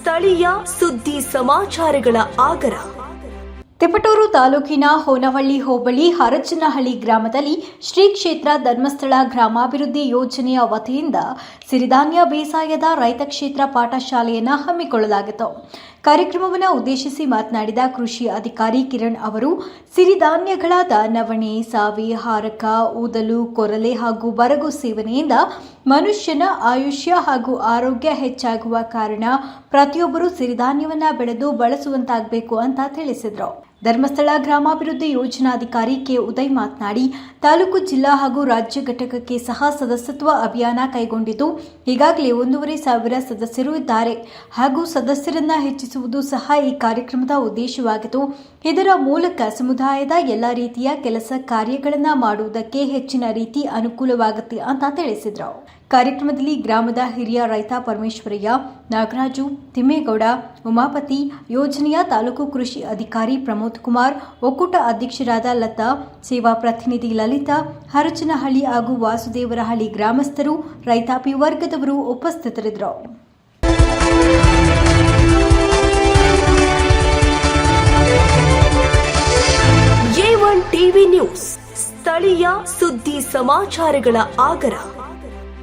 ಸ್ಥಳೀಯ ಸುದ್ದಿ ಸಮಾಚಾರಗಳ ಆಗರ. ತಿಪಟೂರು ತಾಲೂಕಿನ ಹೋನವಳ್ಳಿ ಹೋಬಳಿ ಹರಚನಹಳ್ಳಿ ಗ್ರಾಮದಲ್ಲಿ ಶ್ರೀ ಕ್ಷೇತ್ರ ಧರ್ಮಸ್ಥಳ ಗ್ರಾಮಾಭಿವೃದ್ಧಿ ಯೋಜನೆಯ ವತಿಯಿಂದ ಸಿರಿಧಾನ್ಯ ಬೇಸಾಯದ ರೈತ ಕ್ಷೇತ್ರ ಪಾಠಶಾಲೆಯನ್ನು ಹಮ್ಮಿಕೊಳ್ಳಲಾಗಿತ್ತು. ಕಾರ್ಯಕ್ರಮವನ್ನು ಉದ್ದೇಶಿಸಿ ಮಾತನಾಡಿದ ಕೃಷಿ ಅಧಿಕಾರಿ ಕಿರಣ್ ಅವರು, ಸಿರಿಧಾನ್ಯಗಳಾದ ನವಣೆ, ಸಾವಿ, ಹಾರಕ, ಊದಲು, ಕೊರಲೆ ಹಾಗೂ ಬರಗು ಸೇವನೆಯಿಂದ ಮನುಷ್ಯನ ಆಯುಷ್ಯ ಹಾಗೂ ಆರೋಗ್ಯ ಹೆಚ್ಚಾಗುವ ಕಾರಣ ಪ್ರತಿಯೊಬ್ಬರು ಸಿರಿಧಾನ್ಯವನ್ನ ಬೆಳೆದು ಬಳಸುವಂತಾಗಬೇಕು ಅಂತ ತಿಳಿಸಿದರು. ಧರ್ಮಸ್ಥಳ ಗ್ರಾಮಾಭಿವೃದ್ಧಿ ಯೋಜನಾಧಿಕಾರಿ ಕೆ ಉದಯ್ ಮಾತನಾಡಿ, ತಾಲೂಕು ಜಿಲ್ಲಾ ಹಾಗೂ ರಾಜ್ಯ ಘಟಕಕ್ಕೆ ಸಹ ಸದಸ್ಯತ್ವ ಅಭಿಯಾನ ಕೈಗೊಂಡಿದ್ದು, ಈಗಾಗಲೇ ಒಂದೂವರೆ ಸಾವಿರ ಸದಸ್ಯರು ಇದ್ದಾರೆ. ಹಾಗೂ ಸದಸ್ಯರನ್ನ ಹೆಚ್ಚಿಸುವುದು ಸಹ ಈ ಕಾರ್ಯಕ್ರಮದ ಉದ್ದೇಶವಾಗಿದ್ದು, ಇದರ ಮೂಲಕ ಸಮುದಾಯದ ಎಲ್ಲ ರೀತಿಯ ಕೆಲಸ ಕಾರ್ಯಗಳನ್ನು ಮಾಡುವುದಕ್ಕೆ ಹೆಚ್ಚಿನ ರೀತಿ ಅನುಕೂಲವಾಗುತ್ತೆ ಅಂತ ತಿಳಿಸಿದರು. ಕಾರ್ಯಕ್ರಮದಲ್ಲಿ ಗ್ರಾಮದ ಹಿರಿಯ ರೈತ ಪರಮೇಶ್ವರಯ್ಯ, ನಾಗರಾಜು, ತಿಮ್ಮೇಗೌಡ, ಉಮಾಪತಿ, ಯೋಜನೆಯ ತಾಲೂಕು ಕೃಷಿ ಅಧಿಕಾರಿ ಪ್ರಮೋದ್ ಕುಮಾರ್, ಒಕ್ಕೂಟ ಅಧ್ಯಕ್ಷರಾದ ಲತಾ, ಸೇವಾ ಪ್ರತಿನಿಧಿ ಲಲಿತಾ, ಹರಚನಹಳ್ಳಿ ಹಾಗೂ ವಾಸುದೇವರಹಳ್ಳಿ ಗ್ರಾಮಸ್ಥರು, ರೈತಾಪಿ ವರ್ಗದವರು ಉಪಸ್ಥಿತರಿದ್ದರು. ಟಿವಿ ನ್ಯೂಸ್, ಸ್ಥಳೀಯ ಸುದ್ದಿ ಸಮಾಚಾರಗಳ ಆಗರ.